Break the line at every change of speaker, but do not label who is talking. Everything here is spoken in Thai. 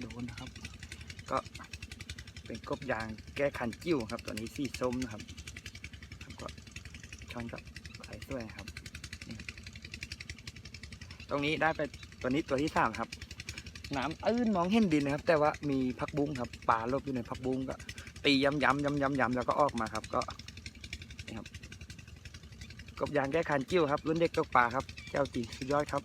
โดนนะครับ ก็เป็นกบยางแก้คันจิ้วครับ ตัวนี้สีส้มนะครับครับก็ช้อนกับไส่ด้วยครับ ตรงนี้ได้ไปตัวนี้ตัวที่สามครับน้ำอื้นมองเห็นดินนะครับ แต่ว่ามีพักบุ้งครับปลาลบอยู่ในพักบุ้งก็ ตีย้ำย้ำย้ำย้ำย้ำแล้วก็ออกมาครับ ก็นี่ครับกบยางแก้คันจิ้วครับ รุ่นเด็กตกปลาครับ เจ้าจริงสุดยอดครับ